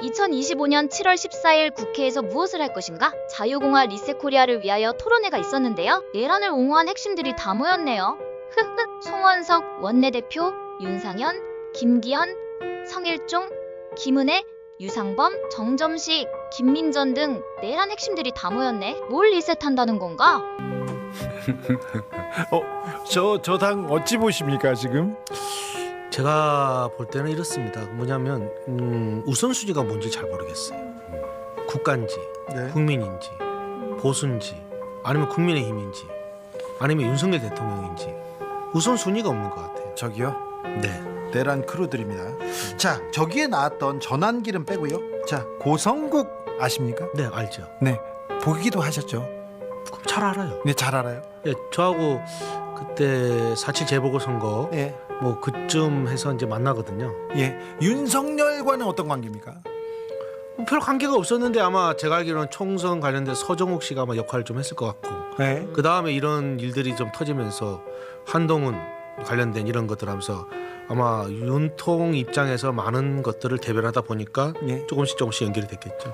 2025년 7월 14일 국회에서 무엇을 할 것인가? 자유공화 리셋코리아를 위하여 토론회가 있었는데요. 내란을 옹호한 핵심들이 다 모였네요. 송원석 원내대표, 윤상현, 김기현, 성일종, 김은혜, 유상범, 정점식, 김민전 등 내란 핵심들이 다 모였네. 뭘 리셋한다는 건가? 저저 당 어찌 보십니까 지금? 제가 볼 때는 이렇습니다. 뭐냐면 음, 우선순위가 뭔지 잘 모르겠어요. 국가인지 네. 국민인지 보수인지 아니면 국민의힘인지 아니면 윤석열 대통령인지 우선순위가 없는 것 같아요. 저기요 네. 내란 크루들입니다. 자 저기에 나왔던 전환기름 빼고요. 자 고성국 아십니까? 네 알죠. 네 보기도 하셨죠. 잘 알아요. 네 잘 알아요. 예, 저하고 그때 4.7 재보궐 선거 예. 뭐 그쯤 해서 이제 만나거든요. 예. 윤석열과는 어떤 관계입니까? 뭐별 관계가 없었는데 아마 제가 알기로는 총선 관련된 서정욱 씨가 아마 역할을 좀 했을 것 같고 네. 그 다음에 이런 일들이 좀 터지면서 한동훈 관련된 이런 것들 하면서 아마 윤통 입장에서 많은 것들을 대변하다 보니까 예. 조금씩 조금씩 연결이 됐겠죠.